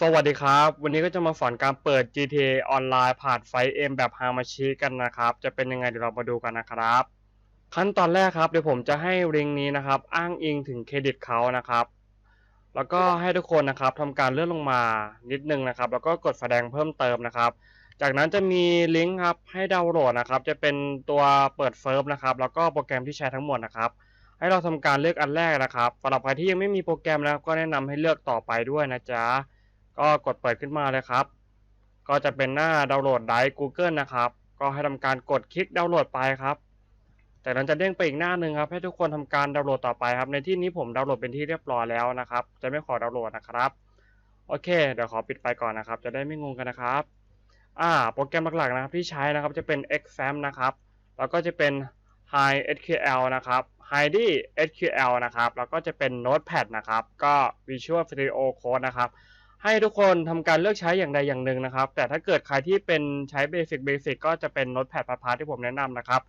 สวัสดีครับ วันนี้ก็จะมาสอนการเปิด GTA ออนไลน์ผ่านไฟเอ็มแบบฮามาชิกันนะครับ จะเป็นยังไงเดี๋ยวเรามาดูกันนะครับ ขั้นตอนแรกครับเดี๋ยวผมจะให้ลิงก์นี้นะครับ อ้างอิงถึงเครดิตเขานะครับ แล้วก็ให้ทุกคนนะครับทำการเลื่อนลงมานิดนึงนะครับ แล้วก็กดแสดงเพิ่มเติมนะครับ จากนั้นจะมีลิงก์ครับให้ดาวน์โหลดนะครับ จะเป็นตัวเปิดเฟิร์มนะครับ แล้วก็โปรแกรมที่ใช้ทั้งหมดนะครับ ให้เราทำการเลือกอันแรกนะครับสำหรับใครที่ยังไม่มีโปรแกรมนะครับก็แนะนำให้เลือกต่อไปด้วยนะจ๊ะ ก็กดเปิดขึ้นมาเลยครับ ก็จะเป็นหน้าดาวน์โหลดไดร์ Google นะครับ ก็ให้ทำการกดคลิกดาวน์โหลดไปครับจากนั้นจะเด้งไปอีกหน้าหนึ่งครับ ให้ทุกคนทำการดาวน์โหลดต่อไปครับ ในที่นี้ผมดาวน์โหลดเป็นที่เรียบร้อยแล้วนะครับ จะไม่ขอดาวน์โหลดนะครับ โอเค เดี๋ยวขอปิดไปก่อนนะครับ จะได้ไม่งงกันนะครับ อ่า โปรแกรมหลักๆนะครับที่ใช้นะครับจะเป็น Exam นะครับ แล้วก็จะเป็น High SQL นะครับ High SQL นะครับ แล้วก็จะเป็น Notepad นะครับ ก็ Visual Studio Code นะครับ ให้ทุกคนทำการเลือกใช้อย่างใดอย่างหนึ่งนะครับ แต่ถ้าเกิดใครที่เป็นใช้ Basic Basic ก็จะเป็น Notepad พาร์ทที่ผมแนะนำนะครับ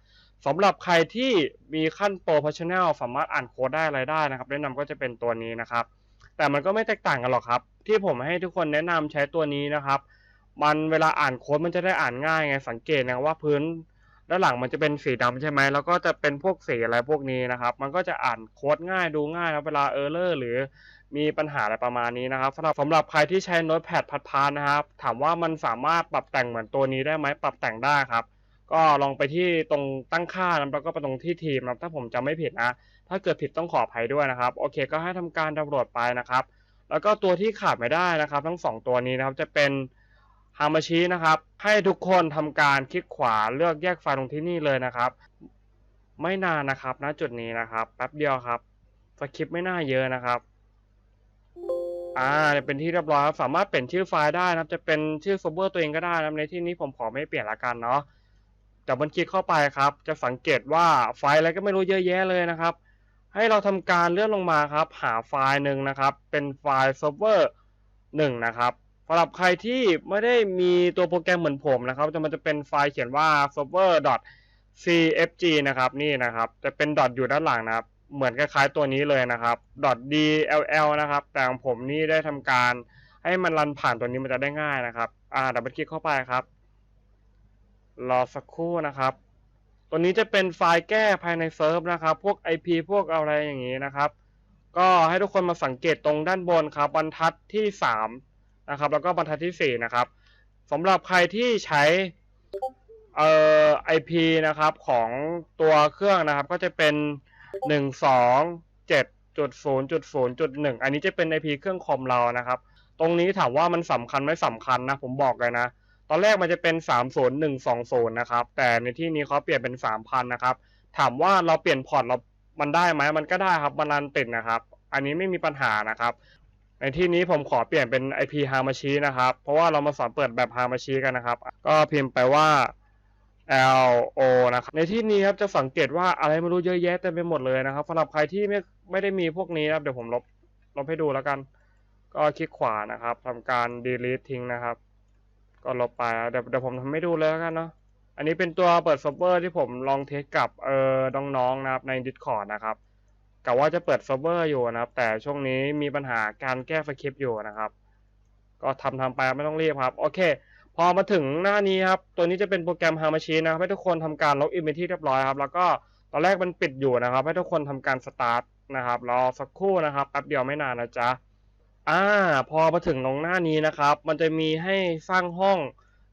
สำหรับใครที่มีขั้น Professional สามารถอ่านโค้ดได้อะไรได้นะครับ แนะนำก็จะเป็นตัวนี้นะครับ แต่มันก็ไม่แตกต่างกันหรอกครับ ที่ผมให้ทุกคนแนะนำใช้ตัวนี้นะครับ มันเวลาอ่านโค้ดมันจะได้อ่านง่ายไงสังเกตนะว่าพื้น ด้านหลังมันจะเป็นสีดำใช่ไหมแล้วก็จะเป็นพวกสีอะไรพวกนี้นะครับ มันก็จะอ่านโค้ดง่ายดูง่ายนะเวลาเออร์เลอร์หรือมีปัญหาอะไรประมาณนี้นะครับสำหรับสำหรับใครที่ใช้โน้ตแพดพัดพานนะครับ ถามว่ามันสามารถปรับแต่งเหมือนตัวนี้ได้ไหมปรับแต่งได้ครับ ก็ลองไปที่ตรงตั้งค่านะแล้วก็ไปตรงที่ทีมนะถ้าผมจำไม่ผิดนะถ้าเกิดผิดต้องขออภัยด้วยนะครับ โอเค ก็ให้ทำการดาวน์โหลดไปนะครับ แล้วก็ตัวที่ขาดไม่ได้นะครับ ทั้งสองตัวนี้นะครับจะเป็น ฮามาชินะครับ ให้ทุกคนทำการคลิกขวาเลือกแยกไฟล์ตรงที่นี่เลยนะครับ ไม่นานนะครับณจุดนี้นะครับแป๊บเดียวครับสคริปต์ไม่น่าเยอะนะครับอ่าเนี่ยเป็นที่เรียบร้อยครับสามารถเปลี่ยนชื่อไฟล์ได้นะครับ จะเป็นชื่อโซเวอร์ตัวเองก็ได้นะในที่นี้ผมขอไม่เปลี่ยนละกันเนาะแต่บันคลิกเข้าไปครับ จะสังเกตว่าไฟล์อะไรก็ไม่รู้เยอะแยะเลยนะครับ ให้เราทำการเลื่อนลงมาครับ หาไฟล์หนึ่งนะครับ เป็นไฟล์เซิร์ฟเวอร์หนึ่งนะครับ สำหรับใครที่ไม่ได้มีตัวโปรแกรมเหมือนผมนะครับจะมันจะเป็นไฟล์เขียนว่า server cfg นะครับนี่นะครับ จะเป็นดอทอยู่ด้านหลังนะครับ เหมือนคล้ายๆตัวนี้เลยนะครับ .dll นะครับ แต่ของผมนี่ได้ทำการให้มันรันผ่านตัวนี้มันจะได้ง่ายนะครับ อ่าดับเบิลคลิกเข้าไปครับ รอสักครู่นะครับ ตัวนี้จะเป็นไฟล์แก้ภายในเซิร์ฟนะครับ พวก IP พวกอะไรอย่างนี้นะครับ ก็ให้ทุกคนมาสังเกตตรงด้านบนครับบรรทัดที่3 นะครับ แล้วก็บรรทัดที่ 4 นะครับสำหรับใครที่ใช้เอ่อ IP นะครับของตัวเครื่องนะครับก็จะเป็น 127.0.0.1 อันนี้จะเป็น IP เครื่องคอมเรานะครับ ตรงนี้ถามว่ามันสำคัญไม่สำคัญนะ ผมบอกเลยนะ ตอนแรกมันจะเป็น 30120 นะครับ แต่ในที่นี้เขาเปลี่ยนเป็น 3,000 นะครับ ถามว่าเราเปลี่ยนพอร์ตเรา มันได้ไหมมันก็ได้ครับมันรันติดนะครับ อันนี้ไม่มีปัญหานะครับ ในที่นี้ผมขอเปลี่ยนเป็น IP h a m a c h i นะครับ เพราะว่าเรามาสอนเปิดแบบ h a m a c h i กันนะครับ ก็พิมพ์ไปว่า L O นะครับ ในที่นี้ครับจะสังเกตว่าอะไรไม่รู้เยอะแยะเต็มไปหมดเลยนะครับสำหรับใครที่ไม่ไม่ได้มีพวกนี้นะครับ เดี๋ยวผมลบลบให้ดูแล้วกัน ก็คลิกขวานะครับทำการ delete ทิ้งนะครับ ก็ลบไปเดี๋ยวเดี๋ยวผมทำให้ดูเลยแล้วกันเนาะอันนี้เป็นตัวเปิดเซิร์ฟเวอร์ที่ผมลองเทสกับเออน้องๆนะครับใน Discord นะครับ กะว่าจะเปิดเซิร์ฟเวอร์อยู่นะครับ แต่ช่วงนี้มีปัญหาการแก้สคริปต์อยู่นะครับ ก็ทำทำไปไม่ต้องรีบครับ โอเค พอมาถึงหน้านี้ครับ ตัวนี้จะเป็นโปรแกรม h a m a c h i นะครับ ให้ทุกคนทำการล็อกอินไปที่เรียบร้อยครับ แล้วก็ตอนแรกมันปิดอยู่นะครับ ให้ทุกคนทำการสตาร์ทนะครับ รอสักครู่นะครับแป๊บเดียวไม่นานนะจ๊ะ อ่า พอมาถึงตรงหน้านี้นะครับ มันจะมีให้สร้างห้อง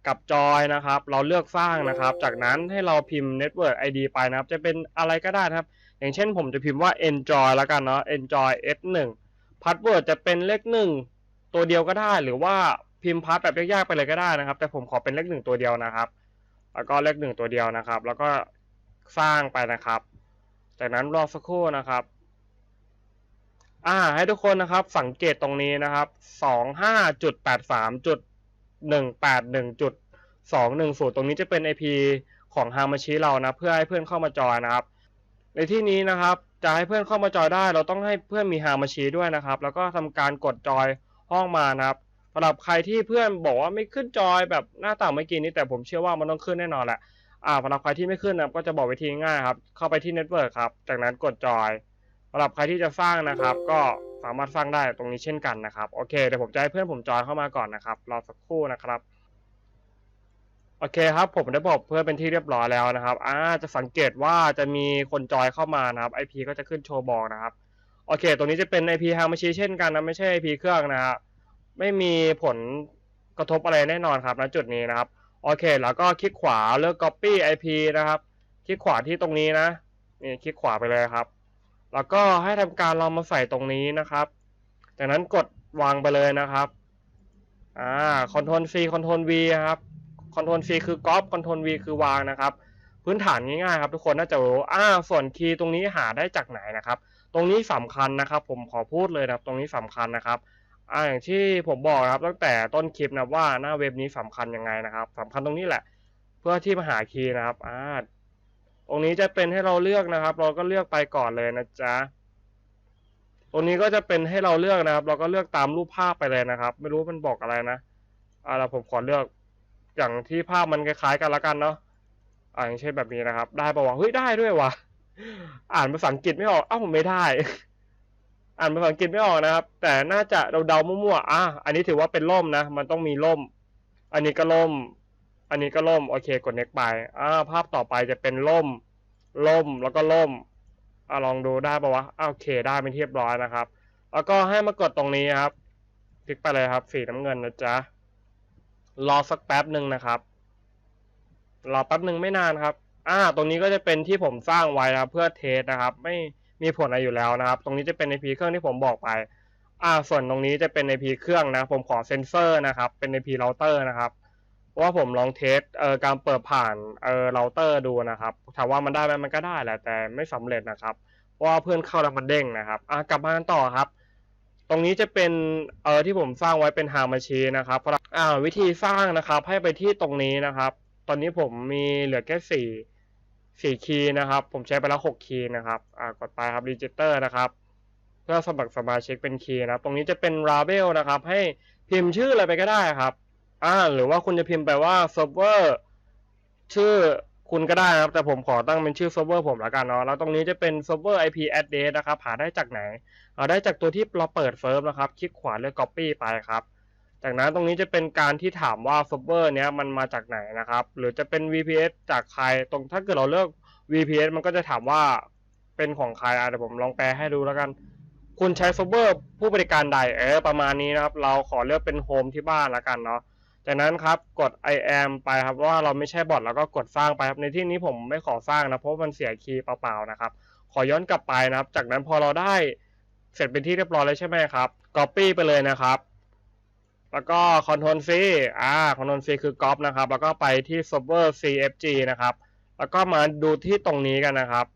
กับจอยนะครับ เราเลือกสร้างนะครับ จากนั้นให้เราพิมพ์ network ID ไปนะครับ จะเป็นอะไรก็ได้ครับ อย่างเช่นผมจะพิมพ์ว่า enjoy แล้วกันเนาะ enjoy s1 password จะเป็นเลขหนึ่งตัวเดียวก็ได้หรือว่าพิมพ์พาสแบบยากๆไปเลยก็ได้นะครับ แต่ผมขอเป็นเลขหนึ่งตัวเดียวนะครับ แล้วก็เลขหนึ่งตัวเดียวนะครับ แล้วก็สร้างไปนะครับ จากนั้นรอสักครู่นะครับอ่าให้ทุกคนนะครับสังเกตตรงนี้นะครับสองห้าจุดแปดสามจุดหนึ่งแปดหนึ่งจุดสองหนึ่งศูนย์ตรงนี้จะเป็น IP ของฮามาชิเรานะ เพื่อให้เพื่อนเข้ามาจอยนะครับ ในที่นี้นะครับ จะให้เพื่อนเข้ามาจอยได้ เราต้องให้เพื่อนมีฮามาชิด้วยนะครับ แล้วก็ทำการกดจอยห้องมานะครับสำหรับใครที่เพื่อนบอกว่าไม่ขึ้นจอยแบบหน้าต่างเมื่อกี้นี้แต่ผมเชื่อว่ามันต้องขึ้นแน่นอนแหละอ่าสำหรับใครที่ไม่ขึ้นนะก็จะบอกวิธีง่ายครับ เข้าไปที่เน็ตเวิร์กครับ จากนั้นกดจอยสำหรับใครที่จะสร้างนะครับ ก็สามารถสร้างได้ตรงนี้เช่นกันนะครับ โอเค เดี๋ยวผมจะให้เพื่อนผมจอยเข้ามาก่อนนะครับ รอสักครู่นะครับ โอเคครับ ผมได้บอกเพื่อนเป็นที่เรียบร้อยแล้วนะครับอ่าจะสังเกตว่าจะมีคนจอยเข้ามานะครับ IP ก็จะขึ้นโชว์บอกนะครับ โอเคตรงนี้จะเป็น IP ทางบัญชีเช่นกันนะ ไม่ใช่ IP เครื่องนะครับไม่มีผลกระทบอะไรแน่นอนครับณจุดนี้นะครับ โอเค แล้วก็คลิกขวาเลือก copy IP นะครับ คลิกขวาที่ตรงนี้นะ นี่คลิกขวาไปเลยครับ แล้วก็ให้ทำการลองมาใส่ตรงนี้นะครับ จากนั้นกดวางไปเลยนะครับ อ่า Ctrl C Ctrl V ครับ Ctrl C คือ copy Ctrl V คือวางนะครับ พื้นฐานง่ายๆครับทุกคนน่าจะรู้อ่าส่วนคีย์ตรงนี้หาได้จากไหนนะครับ ตรงนี้สำคัญนะครับ ผมขอพูดเลยนะครับตรงนี้สำคัญนะครับอ่าอย่างที่ผมบอกนะครับตั้งแต่ต้นคลิปนะว่าหน้าเว็บนี้สำคัญยังไงนะครับสำคัญตรงนี้แหละ เพื่อที่มาหาคีย์นะครับอ่าตรงนี้จะเป็นให้เราเลือกนะครับ เราก็เลือกไปก่อนเลยนะจ๊ะตรงนี้ก็จะเป็นให้เราเลือกนะครับ เราก็เลือกตามรูปภาพไปเลยนะครับ ไม่รู้มันบอกอะไรนะอ่าเราผมขอเลือก อย่างที่ภาพมันคล้ายๆกันละกันเนาะอ่าอย่างเช่นแบบนี้นะครับ ได้ปะวะเฮ้ยได้ด้วยวะอ่านภาษาอังกฤษไม่ออกเอ้าผมไม่ได้ อ่านภาษาอังกฤษไม่ออกนะครับ แต่น่าจะเดาๆมั่วๆอะอันนี้ถือว่าเป็นล่มนะ มันต้องมีล่ม อันนี้ก็ล่ม อันนี้ก็ล่มโอเคกด next ไปอ่าภาพต่อไปจะเป็นล่มล่มแล้วก็ล่มอ่าลองดูได้ปะวะอ่าโอเคได้เป็นที่เรียบร้อยนะครับ แล้วก็ให้มากดตรงนี้ครับ คลิกไปเลยครับ สีน้ำเงินนะจ๊ะ รอสักแป๊บหนึ่งนะครับ รอแป๊บหนึ่งไม่นานครับ อ่า ตรงนี้ก็จะเป็นที่ผมสร้างไว้นะเพื่อเทสนะครับ ไม่มีผลอะไรอยู่แล้วนะครับ ตรงนี้จะเป็น IP เครื่องที่ผมบอกไป อ่า ส่วนตรงนี้จะเป็น IP เครื่องนะ ผมขอเซนเซอร์นะครับ เป็น IP เราเตอร์นะครับว่าผมลองเทสเอ่อการเปิดผ่านเอ่อเราเตอร์ดูนะครับถามว่ามันได้ไหมมันก็ได้แหละแต่ไม่สำเร็จนะครับ เพราะว่าเพื่อนเข้าแล้วมันเด้งนะครับ อะกลับมากันต่อครับ รงนี้จะเป็นเอ่อที่ผมสร้างไว้เป็นฮามาชีนะครับอ่าวิธีสร้างนะครับให้ไปที่ตรงนี้นะครับ ตอนนี้ผมมีเหลือแค่สี่สี่คีย์นะครับ ผมใช้ไปแล้วหกคีย์นะครับอ่ากดไปครับรีจิสเตอร์นะครับ เพื่อสมัครสมาชิกเป็นคีย์นะครับตรงนี้จะเป็นราเบลนะครับ ให้พิมพ์ชื่ออะไรไปก็ได้ครับอ่าหรือว่าคุณจะพิมพ์ไปว่าเซิร์ฟเวอร์ชื่อคุณก็ได้นะครับ แต่ผมขอตั้งเป็นชื่อเซิร์ฟเวอร์ผมล้วกันเนาะแล้วตรงนี้จะเป็นเซิร์ฟเวอร์ IP address นะครับหาได้จากไหน ได้จากตัวที่เราเปิดเซิร์ฟนะครับ คลิกขวาเลือก copy ไปครับ จากนั้นตรงนี้จะเป็นการที่ถามว่าเซิร์ฟเวอร์เนี้ยมันมาจากไหนนะครับ หรือจะเป็น VPS จากใคร ตรงถ้าเกิดเราเลือก VPS มันก็จะถามว่าเป็นของใครอะเดี๋ยวผมลองแปลให้ดูแล้วกัน คุณใช้เซิร์ฟเวอร์ผู้บริการใดเออประมาณนี้นะครับ เราขอเลือกเป็นโฮมที่บ้านแล้วกันเนาะ จากนั้นครับกด I am ไปครับว่าเราไม่ใช่บอทแล้วก็กดสร้างไปครับ ในที่นี้ผมไม่ขอสร้างนะเพราะมันเสียคีย์เปล่าๆนะครับ ขอย้อนกลับไปนะครับ จากนั้นพอเราได้ เสร็จเป็นที่เรียบร้อยแล้วใช่ไหมครับ Copy ไปเลยนะครับ แล้วก็ Ctrl C อ่า Ctrl C คือ Copy นะครับ แล้วก็ไปที่ Server CFG นะครับ แล้วก็มาดูที่ตรงนี้กันนะครับ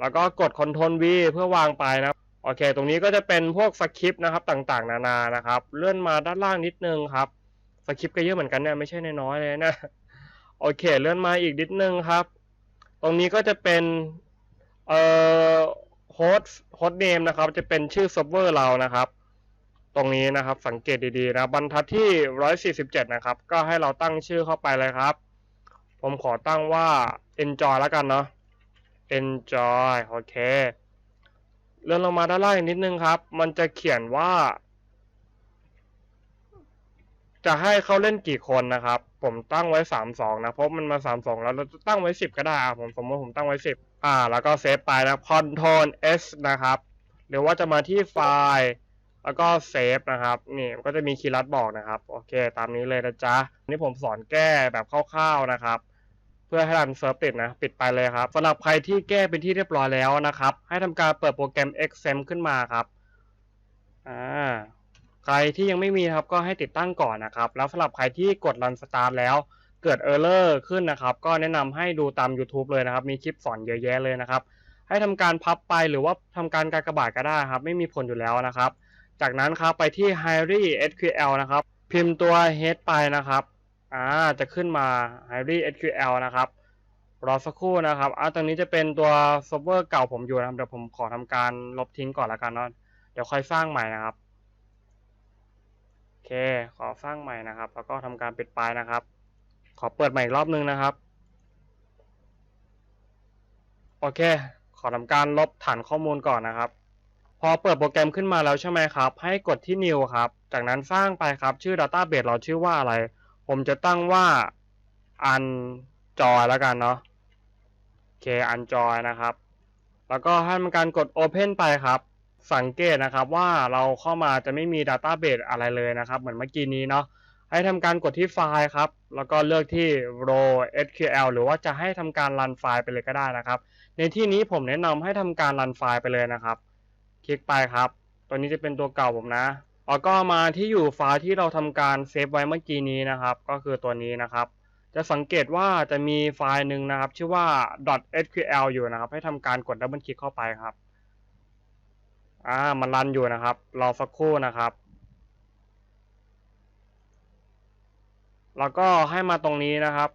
แล้วก็กด Ctrl V เพื่อวางไปนะโอเค ตรงนี้ก็จะเป็นพวกสคริปต์นะครับต่างๆ นานานะครับ เลื่อนมาด้านล่างนิดนึงครับ สคริปต์ก็เยอะเหมือนกันเนี่ยไม่ใช่น้อยเลยนะ โอเค เลื่อนมาอีกนิดนึงครับ ตรงนี้ก็จะเป็นเอ่อ โฮสต์โฮสต์เนมนะครับ จะเป็นชื่อเซิร์ฟเวอร์เรานะครับ ตรงนี้นะครับสังเกตดีๆนะบรรทัดที่ 147 นะครับ ก็ให้เราตั้งชื่อเข้าไปเลยครับ ผมขอตั้งว่า enjoy แล้วกันเนาะ enjoy โอเคเลื่อนลงมาด้านล่างนิดนึงครับ มันจะเขียนว่า จะให้เขาเล่นกี่คนนะครับ ผมตั้งไว้สามสองนะ เพราะมันมาสามสองแล้วเราจะตั้งไว้สิบก็ได้ผมสมมติผมตั้งไว้สิบ อ่า แล้วก็เซฟไปนะ Ctrl S นะครับ หรือว่าจะมาที่ไฟล์ แล้วก็เซฟนะครับ นี่ก็จะมีคีย์ลัดบอกนะครับ โอเค ตามนี้เลยนะจ๊ะ นี่ผมสอนแก้แบบคร่าวๆนะครับ เพื่อให้รันเซิร์ฟติดนะ ปิดไปเลยครับสำหรับใครที่แก้เป็นที่เรียบร้อยแล้วนะครับ ให้ทำการเปิดโปรแกรม Xamp ขึ้นมาครับอ่าใครที่ยังไม่มีครับก็ให้ติดตั้งก่อนนะครับ แล้วสำหรับใครที่กด Run Start แล้ว เกิด Error ขึ้นนะครับ ก็แนะนำให้ดูตาม YouTube เลยนะครับ มีคลิปสอนเยอะแยะเลยนะครับ ให้ทำการพับไปหรือว่าทำการการกระบาทก็ได้ครับ ไม่มีผลอยู่แล้วนะครับ จากนั้นครับไปที่ h i r y SQL นะครับ พิมพ์ตัว head ไปนะครับอ่าจะขึ้นมา h i r y SQL นะครับรอสักครู่นะครับอ่าตรงนี้จะเป็นตัวเซิร์ฟเวอร์เก่าผมอยู่นะครับเดี๋ยวผมขอทำการลบทิ้งก่อนละกันเนาะเดี๋ยวค่อยสร้างใหม่นะครับโอเค ขอสร้างใหม่นะครับ แล้วก็ทำการปิดไปนะครับ ขอเปิดใหม่อีกรอบนึงนะครับ โอเค ขอทำการลบฐานข้อมูลก่อนนะครับ พอเปิดโปรแกรมขึ้นมาแล้วใช่ไหมครับ ให้กดที่ new ครับ จากนั้นสร้างไปครับ ชื่อ database เราชื่อว่าอะไร ผมจะตั้งว่า unjoy แล้วกันเนาะโอเค unjoy นะครับ แล้วก็ให้มันการกด open ไปครับ สังเกตนะครับว่าเราเข้ามาจะไม่มี database อะไรเลยนะครับ เหมือนเมื่อกี้นี้เนาะ ให้ทำการกดที่ไฟล์ครับ แล้วก็เลือกที่ row SQL หรือว่าจะให้ทำการรันไฟล์ไปเลยก็ได้นะครับ ในที่นี้ผมแนะนำให้ทำการรันไฟล์ไปเลยนะครับ คลิกไปครับ ตัวนี้จะเป็นตัวเก่าผมนะแล้วก็มาที่อยู่ไฟล์ที่เราทำการเซฟไว้เมื่อกี้นี้นะครับ ก็คือตัวนี้นะครับ จะสังเกตว่าจะมีไฟล์หนึ่งนะครับ ชื่อว่า .sql อยู่นะครับ ให้ทำการกดดับเบิลคลิกเข้าไปครับ อ่า มันรันอยู่นะครับ รอสักครู่นะครับ แล้วก็ให้มาตรงนี้นะครับ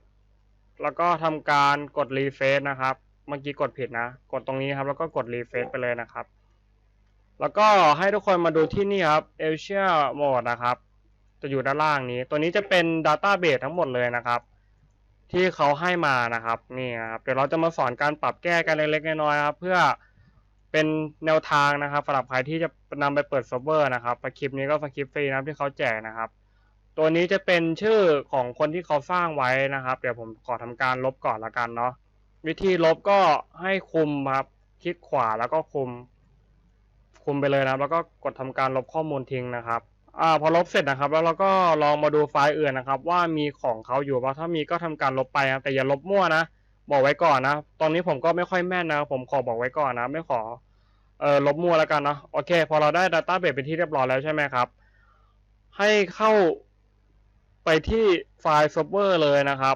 แล้วก็ทำการกดรีเฟซนะครับ เมื่อกี้กดผิดนะ กดตรงนี้ครับ แล้วก็กดรีเฟซไปเลยนะครับ แล้วก็ให้ทุกคนมาดูที่นี่ครับ a s i a Mode นะครับ จะอยู่ด้านล่างนี้ ตัวนี้จะเป็น Database ทั้งหมดเลยนะครับ ที่เขาให้มานะครับ นี่ครับ เดี๋ยวเราจะมาสอนการปรับแก้กันเล็กๆน้อยๆครับ เพื่อเป็นแนวทางนะครับสำหรับใครที่จะนำไปเปิดเซิร์ฟเวอร์นะครับสคริปต์นี้ก็สคริปต์ฟรีนะครับที่เขาแจกนะครับ ตัวนี้จะเป็นชื่อของคนที่เขาสร้างไว้นะครับ เดี๋ยวผมขอทำการลบก่อนละกันเนาะวิธีลบก็ให้คุมครับ คลิกขวาแล้วก็คุม คุมไปเลยนะครับ แล้วก็กดทำการลบข้อมูลทิ้งนะครับอ่าพอลบเสร็จนะครับ แล้วเราก็ลองมาดูไฟล์อื่นนะครับ ว่ามีของเขาอยู่ป่ะถ้ามีก็ทำการลบไปนะแต่อย่าลบมั่วนะบอกไว้ก่อนนะ ตอนนี้ผมก็ไม่ค่อยแม่นนะ ผมขอบอกไว้ก่อนนะ ไม่ขอเออลบมั่วแล้วกันเนาะโอเค พอเราได้ Database เป็นที่เรียบร้อยแล้วใช่ไหมครับ ให้เข้า ไปที่ไฟล์เซิร์ฟเวอร์เลยนะครับ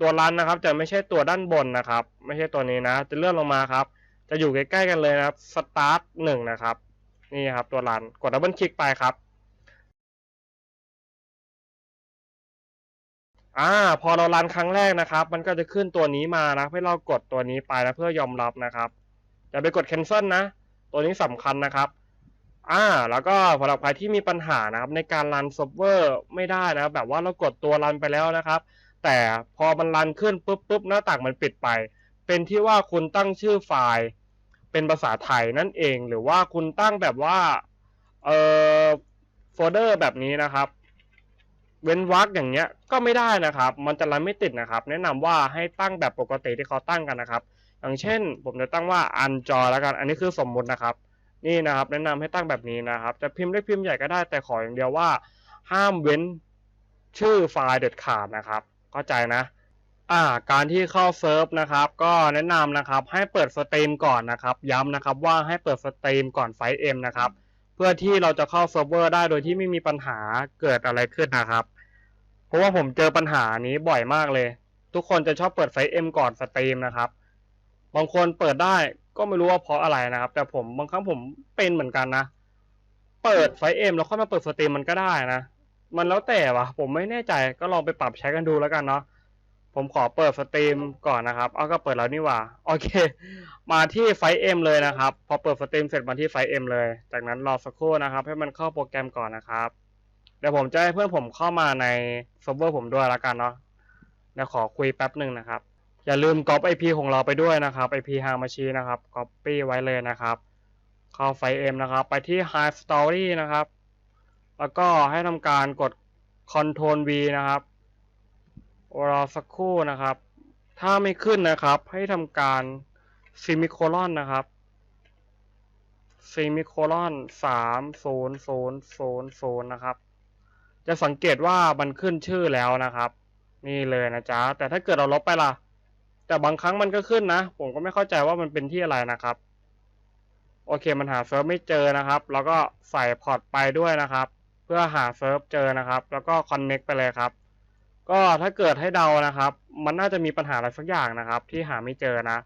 ตัวรันนะครับจะไม่ใช่ตัวด้านบนนะครับ ไม่ใช่ตัวนี้นะ จะเลื่อนลงมาครับ จะอยู่ใกล้ๆกันเลยนะครับ start หนึ่งนะครับ นี่ครับตัวรัน กดดับเบิลคลิกไปครับ อ่า พอเรารันครั้งแรกนะครับ มันก็จะขึ้นตัวนี้มานะให้เรากดตัวนี้ไปแล้วเพื่อยอมรับนะครับอย่าไปกด cancel นะ ตัวนี้สำคัญนะครับ อ่า แล้วก็สำหรับใครที่มีปัญหานะครับในการรันเซิร์ฟเวอร์ไม่ได้นะครับแบบว่าเรากดตัวรันไปแล้วนะครับ แต่พอมันรันขึ้นปุ๊บปุ๊บหน้าต่างมันปิดไป เป็นที่ว่าคุณตั้งชื่อไฟล์ เป็นภาษาไทยนั่นเอง หรือว่าคุณตั้งแบบว่าเอ่อโฟลเดอร์แบบนี้นะครับ เว้นวรรคอย่างเงี้ยก็ไม่ได้นะครับ มันจะรันไม่ติดนะครับ แนะนำว่าให้ตั้งแบบปกติที่เขาตั้งกันนะครับ อย่างเช่น ผมจะตั้งว่า unjoy แล้วกัน อันนี้คือสมมุตินะครับ นี่นะครับ แนะนำให้ตั้งแบบนี้นะครับ จะพิมพ์เล็กพิมพ์ใหญ่ก็ได้แต่ขออย่างเดียวว่า ห้ามเว้นชื่อไฟล์เด็ดขาดนะครับ เข้าใจนะอ่าการที่เข้าเซิร์ฟนะครับ ก็แนะนำนะครับให้เปิดสตรีมก่อนนะครับ ย้ำนะครับว่าให้เปิดสตรีมก่อนไฟเอ็มนะครับ เพื่อที่เราจะเข้าเซิร์ฟเวอร์ได้โดยที่ไม่มีปัญหาเกิดอะไรขึ้นนะครับ เพราะว่าผมเจอปัญหานี้บ่อยมากเลย ทุกคนจะชอบเปิดไฟเอ็มก่อนสตรีมนะครับ บางคนเปิดได้ ก็ไม่รู้ว่าเพราะอะไรนะครับ แต่ผมบางครั้งผมเป็นเหมือนกันนะเปิดไฟเอ็มแล้วค่อยมาเปิดสตรีมมันก็ได้นะมันแล้วแต่วะผมไม่แน่ใจก็ลองไปปรับใช้กันดูแล้วกันเนาะผมขอเปิดสตรีมก่อนนะครับ เอาก็เปิดแล้วนี่หว่า โอเค มาที่ไฟเอ็มเลยนะครับ พอเปิดสตรีมเสร็จมาที่ไฟเอ็มเลย จากนั้นรอสักครู่นะครับ ให้มันเข้าโปรแกรมก่อนนะครับ เดี๋ยวผมจะให้เพื่อนผมเข้ามาในเซิร์ฟเวอร์ผมด้วยแล้วกันเนาะเดี๋ยวขอคุยแป๊บหนึ่งนะครับ อย่าลืมก๊อป IP ของเราไปด้วยนะครับ IP ฮางมาชีนะครับ copy ไว้เลยนะครับ เข้าไฟเอ็มนะครับ ไปที่ High Story นะครับ แล้วก็ให้ทำการกด Ctrl V นะครับรอสักครู่นะครับ ถ้าไม่ขึ้นนะครับ ให้ทำการ semicolon นะครับ semicolon สามศูนย์ศูนย์ศูนย์ศูนย์นะครับ จะสังเกตว่ามันขึ้นชื่อแล้วนะครับ นี่เลยนะจ๊ะ แต่ถ้าเกิดเราลบไปล่ะ แต่บางครั้งมันก็ขึ้นนะ ผมก็ไม่เข้าใจว่ามันเป็นที่อะไรนะครับ โอเคมันหาเซิร์ฟไม่เจอนะครับ แล้วก็ใส่พอร์ตไปด้วยนะครับ เพื่อหาเซิร์ฟเจอนะครับ แล้วก็คอนเน็กไปเลยครับ ก็ถ้าเกิดให้เดานะครับ มันน่าจะมีปัญหาอะไรสักอย่างนะครับ ที่หาไม่เจอนะ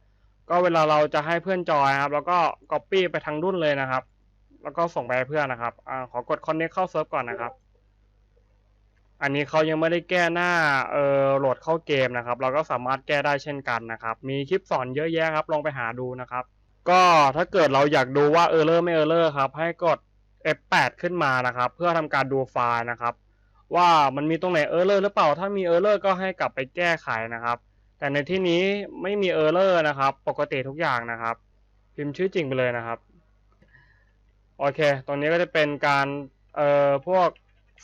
ก็เวลาเราจะให้เพื่อนจอยครับ แล้วก็ Copy ไปทางรุ่นเลยนะครับ แล้วก็ส่งไปให้เพื่อนนะครับอขอกด Connect เข้าเซิร์ฟก่อนนะครับ อันนี้เขายังไม่ได้แก้หน้าเออโหลดเข้าเกมนะครับ เราก็สามารถแก้ได้เช่นกันนะครับ มีคลิปสอนเยอะแยะครับ ลองไปหาดูนะครับ ก็ถ้าเกิดเราอยากดูว่าเออร์เลอร์ไม่เออร์เลอร์ครับ ให้กด F8 ขึ้นมานะครับ เพื่อทำการดูไฟล์นะครับ ว่ามันมีตรงไหนเออร์เลอร์หรือเปล่า ถ้ามีเออร์เลอร์ก็ให้กลับไปแก้ไขนะครับ แต่ในที่นี้ไม่มีเออร์เลอร์นะครับ ปกติทุกอย่างนะครับ พิมพ์ชื่อจริงไปเลยนะครับ โอเค ตรงนี้ก็จะเป็นการเอ่อพวก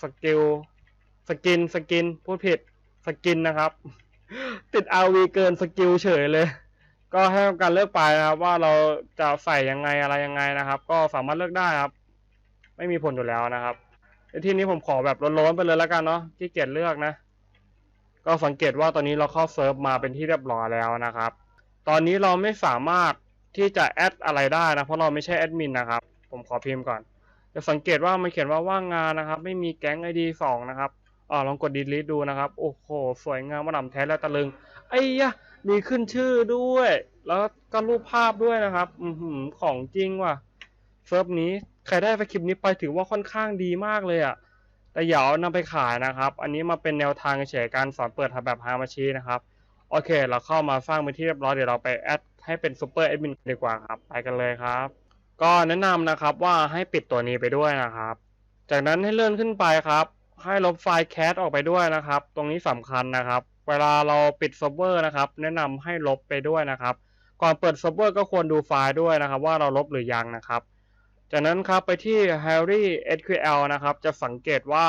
สกิล สกินสกินพูดผิดสกินนะครับ ติด RV เกินสกิลเฉยเลย ก็ให้ทำการเลือกไปนะครับ ว่าเราจะใส่ยังไงอะไรยังไงนะครับ ก็สามารถเลือกได้ครับ ไม่มีผลอยู่แล้วนะครับในที่นี้ผมขอแบบล้นๆไปเลยแล้วกันเนาะที่เกียจเลือกนะ ก็สังเกตว่าตอนนี้เราเข้าเซิร์ฟมาเป็นที่เรียบร้อยแล้วนะครับ ตอนนี้เราไม่สามารถที่จะแอดอะไรได้นะ เพราะเราไม่ใช่แอดมินนะครับ ผมขอพิมพ์ก่อนจะสังเกตว่ามันเขียนว่าว่างงานนะครับ ไม่มีแก๊งไอดีสองนะครับ อ่าลองกดดีลิทดูนะครับ โอ้โห สวยงามมาดำแท้และตะลึง ไอ้ยะ มีขึ้นชื่อด้วย แล้วก็รูปภาพด้วยนะครับ อือหือของจริงว่ะ เซิร์ฟนี้ใครได้ไปคลิปนี้ไปถือว่าค่อนข้างดีมากเลยอะ่ะ แต่อย่าเอานำไปขายนะครับ อันนี้มาเป็นแนวทางเฉยการสอนเปิดทำแบบฮามาชีนะครับ โอเค เราเข้ามาสร้างเป็นที่เรียบร้อยเดี๋ยวเราไปแอดให้เป็นซูเปอร์แอดมินดีกว่าครับ ไปกันเลยครับ ก็แนะนำนะครับว่าให้ปิดตัวนี้ไปด้วยนะครับ จากนั้นให้เลื่อนขึ้นไปครับ ให้ลบไฟล์แคสออกไปด้วยนะครับ ตรงนี้สำคัญนะครับ เวลาเราปิดเซิร์ฟเวอร์นะครับ แนะนำให้ลบไปด้วยนะครับ ก่อนเปิดเซิร์ฟเวอร์ก็ควรดูไฟล์ด้วยนะครับ ว่าเราลบหรือยังนะครับ จากนั้นครับไปที่ Harry SQL นะครับ จะสังเกตว่า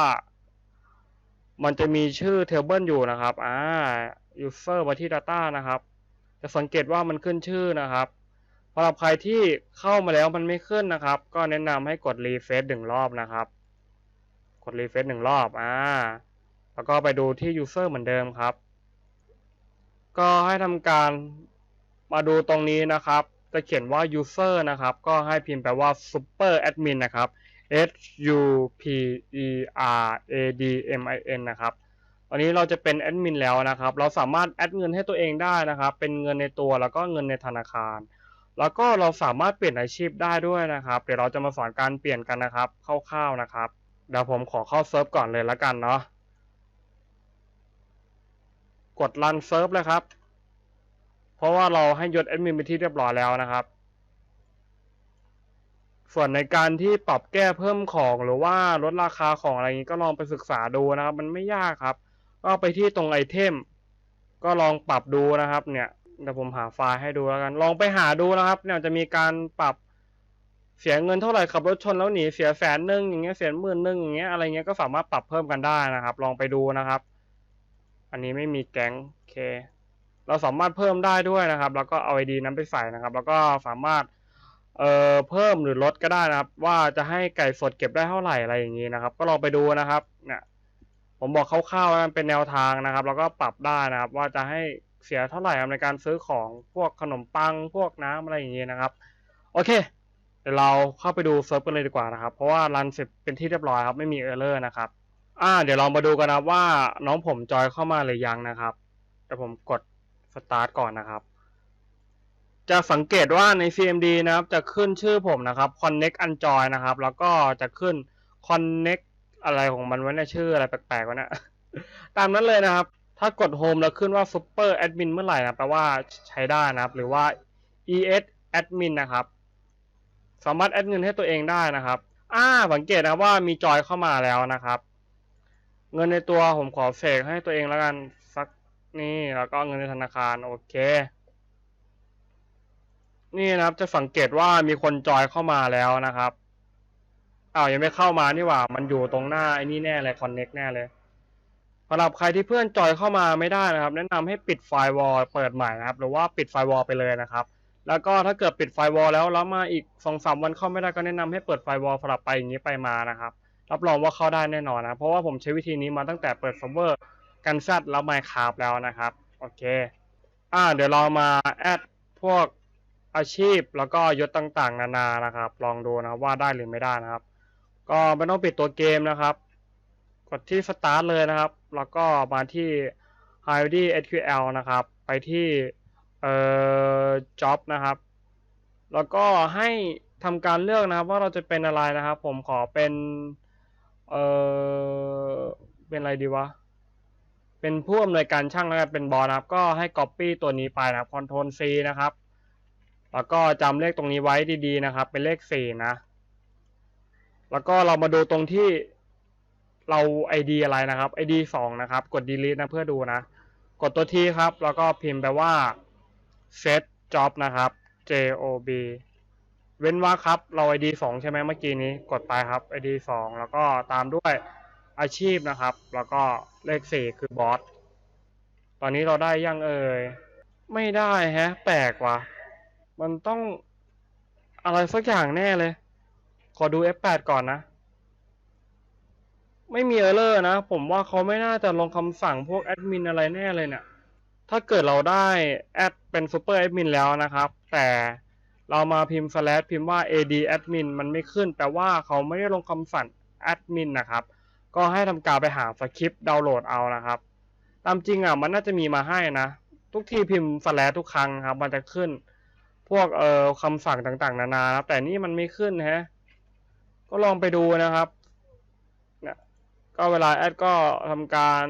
มันจะมีชื่อ table อยู่นะครับอ่า user มาที่ data นะครับ จะสังเกตว่ามันขึ้นชื่อนะครับสำหรับใครที่เข้ามาแล้วมันไม่ขึ้นนะครับ ก็แนะนำให้กด refresh หนึ่งรอบนะครับ กด refresh หนึ่งรอบอ่าแล้วก็ไปดูที่ user เหมือนเดิมครับ ก็ให้ทำการมาดูตรงนี้นะครับ จะเขียนว่า user นะครับ ก็ให้พิมพ์แปลว่า super admin นะครับ S U P E R A D M I N นะครับตอนนี้เราจะเป็นแอดมินแล้วนะครับ เราสามารถแอดเงินให้ตัวเองได้นะครับ เป็นเงินในตัวแล้วก็เงินในธนาคาร แล้วก็เราสามารถเปลี่ยนอาชีพได้ด้วยนะครับ เดี๋ยวเราจะมาสอนการเปลี่ยนกันนะครับ คร่าวๆนะครับ เดี๋ยวผมขอเข้าเซิร์ฟก่อนเลยล้วกันเนาะ กดรันเซิร์ฟเลยครับ เพราะว่าเราให้ยศแอดมินไปที่เรียบร้อยแล้วนะครับ ส่วนในการที่ปรับแก้เพิ่มของหรือว่าลดราคาของอะไรงนี้ก็ลองไปศึกษาดูนะครับ มันไม่ยากครับ ก็ไปที่ตรงไอเทม ก็ลองปรับดูนะครับ เนี่ยเดี๋ยวผมหาไฟล์ให้ดูแล้วกัน ลองไปหาดูนะครับ เนี่ยจะมีการปรับ เสียเงินเท่าไหร่ขับรถชนแล้วหนีเสียแสนหนึ่งอย่างเงี้ยเสียหมื่นหนึ่งอย่างเงี้ยอะไรเงี้ยก็สามารถปรับเพิ่มกันได้นะครับ ลองไปดูนะครับ อันนี้ไม่มีแก๊งโอเค เราสามารถเพิ่มได้ด้วยนะครับ แล้วก็เอาไอดีนั้นไปใส่นะครับ แล้วก็สามารถเอ่อเพิ่มหรือลดก็ได้นะครับ ว่าจะให้ไก่สดเก็บได้เท่าไหร่อะไรอย่างนี้นะครับ ก็ลองไปดูนะครับเนี่ยผมบอกคร่าวๆว่ามันเป็นแนวทางนะครับ แล้วก็ปรับได้นะครับ ว่าจะให้เสียเท่าไหร่ในการซื้อของพวกขนมปังพวกน้ำอะไรอย่างนี้นะครับ โอเค เดี๋ยวเราเข้าไปดูเซิร์ฟกันเลยดีกว่านะครับ เพราะว่ารันเสร็จเป็นที่เรียบร้อยครับ ไม่มีเออร์เลอร์นะครับ อ่า เดี๋ยวเรามาดูกันนะว่าน้องผมจอยเข้ามาหรือยังนะครับเดี๋ยวผมกดสตาร์ทก่อนนะครับ จะสังเกตว่าใน CMD นะครับ จะขึ้นชื่อผมนะครับ Connect u n j o i นะครับ แล้วก็จะขึ้น Connect อะไรของมันไวะเนี่ยชื่ออะไรแปลกๆวะนี่ยตามนั้นเลยนะครับ ถ้ากด Home แล้วขึ้นว่า Super Admin เมื่อไหร่นะแปลว่าใช้ได้นะครับ หรือว่า ES Admin นะครับ สามารถแอดเงินให้ตัวเองได้นะครับ อ่าสังเกตนะว่ามีจอยเข้ามาแล้วนะครับ เงินในตัวผมขอเสกให้ตัวเองแล้วกันสักนี่แล้วก็เงินในธนาคารโอเค นี่นะครับจะสังเกตว่ามีคนจอยเข้ามาแล้วนะครับอ้าวยังไม่เข้ามานี่หว่า มันอยู่ตรงหน้าไอ้นี่แน่เลยคอนเน็กแน่เลยสำหรับใครที่เพื่อนจอยเข้ามาไม่ได้นะครับ แนะนำให้ปิดไฟวอลเปิดใหม่นะครับ หรือว่าปิดไฟวอลไปเลยนะครับ แล้วก็ถ้าเกิดปิดไฟวอลแล้วแล้วมาอีกสองสามวันเข้าไม่ได้ก็แนะนำให้เปิดไฟวอลสลับไปอย่างนี้ไปมานะครับรับรองว่าเข้าได้แน่นอนนะเพราะว่าผมใช้วิธีนี้มาตั้งแต่เปิดเซิร์ฟเวอร์กันแซดแล้วไมค์คราฟแล้วนะครับโอเคอ่าเดี๋ยวเรามาแอดพวกอาชีพแล้วก็ยศต่างๆ นานานะครับ ลองดูนะว่าได้หรือไม่ได้นะครับ ก็ไม่ต้องปิดตัวเกมนะครับ กดที่ Start เลยนะครับ แล้วก็มาที่ h i d SQL นะครับ ไปที่ เอ่อ Job นะครับ แล้วก็ให้ทำการเลือกนะครับ ว่าเราจะเป็นอะไรนะครับ ผมขอเป็น เอ่อ เป็นอะไรดีวะ เป็นผู้อำนวยการช่างแล้วกันเป็นบอสนะครับ ก็ให้ Copy ตัวนี้ไปนะครับ Ctrl C นะครับ แล้วก็จำเลขตรงนี้ไว้ดีๆนะครับ เป็นเลขสี่นะ แล้วก็เรามาดูตรงที่เรา ID อะไรนะครับ ID สองนะครับ กด delete นะเพื่อดูนะ กดตัวที่ครับ แล้วก็พิมพ์ไปว่า set job นะครับ J O B เว้นวรรคครับ เรา ID สองใช่ไหมเมื่อกี้นี้กดไปครับ ID สองแล้วก็ตามด้วยอาชีพนะครับ แล้วก็เลขสี่คือบอสตอนนี้เราได้ยังเอ่ย ไม่ได้แฮะ แปลกว่ะ มันต้องอะไรสักอย่างแน่เลย ขอดู F8 ก่อนนะ ไม่มีเออร์เลอร์นะ ผมว่าเขาไม่น่าจะลงคำสั่งพวกแอดมินอะไรแน่เลยเนี่ย ถ้าเกิดเราได้แอดเป็นซูเปอร์แอดมินแล้วนะครับ แต่เรามาพิมพ์ slash พิมพ์ว่า ad admin มันไม่ขึ้น แปลว่าเขาไม่ได้ลงคำสั่งแอดมินนะครับ ก็ให้ทำการไปหาสคริปต์ดาวน์โหลดเอานะครับ ตามจริงอะมันน่าจะมีมาให้นะ ทุกทีพิมพ์ slash ทุกครั้งครับ มันจะขึ้น พวกเอ่อคำสั่งต่างๆ นานานะแต่นี่มันไม่ขึ้นฮะ ก็ลองไปดูนะครับ เนี่ย ก็เวลาแอดก็ทำการ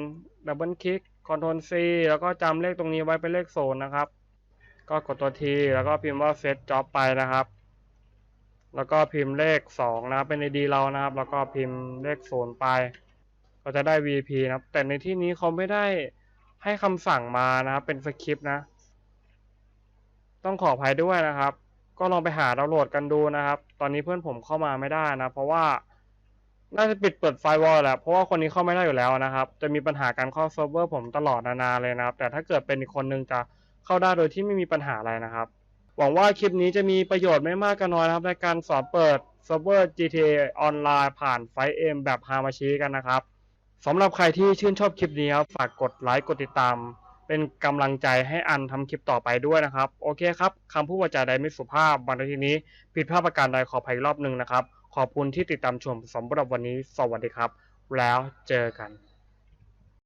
ดับเบิลคลิก คอนโทรล C แล้วก็จำเลขตรงนี้ไว้เป็นเลขโซนนะครับ ก็กดตัว T แล้วก็พิมพ์ว่า set job ไปนะครับ แล้วก็พิมพ์เลขสองนะครับ เป็น ID เรานะครับ แล้วก็พิมพ์เลขศูนไป ก็จะได้ VP นะครับ แต่ในที่นี้เขาไม่ได้ให้คำสั่งมานะครับ เป็นสคริปต์นะ ต้องขออภัยด้วยนะครับ ก็ลองไปหาดาวน์โหลดกันดูนะครับ ตอนนี้เพื่อนผมเข้ามาไม่ได้นะ เพราะว่า น่าจะปิดเปิดไฟวอลแหละเพราะว่าคนนี้เข้าไม่ได้อยู่แล้วนะครับ จะมีปัญหาการเข้าเซิร์ฟเวอร์ผมตลอดนานาเลยนะครับ แต่ถ้าเกิดเป็นอีกคนนึงจะเข้าได้โดยที่ไม่มีปัญหาอะไรนะครับ หวังว่าคลิปนี้จะมีประโยชน์ไม่มากก็น้อยนะครับ ในการสอนเปิดเซิร์ฟเวอร์ GTA ออนไลน์ผ่านไฟเอ็มแบบฮามาชีกันนะครับสำหรับใครที่ชื่นชอบคลิปนี้ครับฝากกดไลค์กดติดตาม เป็นกำลังใจให้อันทำคลิปต่อไปด้วยนะครับ โอเคครับคำพูดวาจาใดไม่สุภาพบางทีนี้ผิดพลาดประการใดขออภัยรอบหนึ่งนะครับ ขอบคุณที่ติดตามชมสำหรับวันนี้ สวัสดีครับ แล้วเจอกัน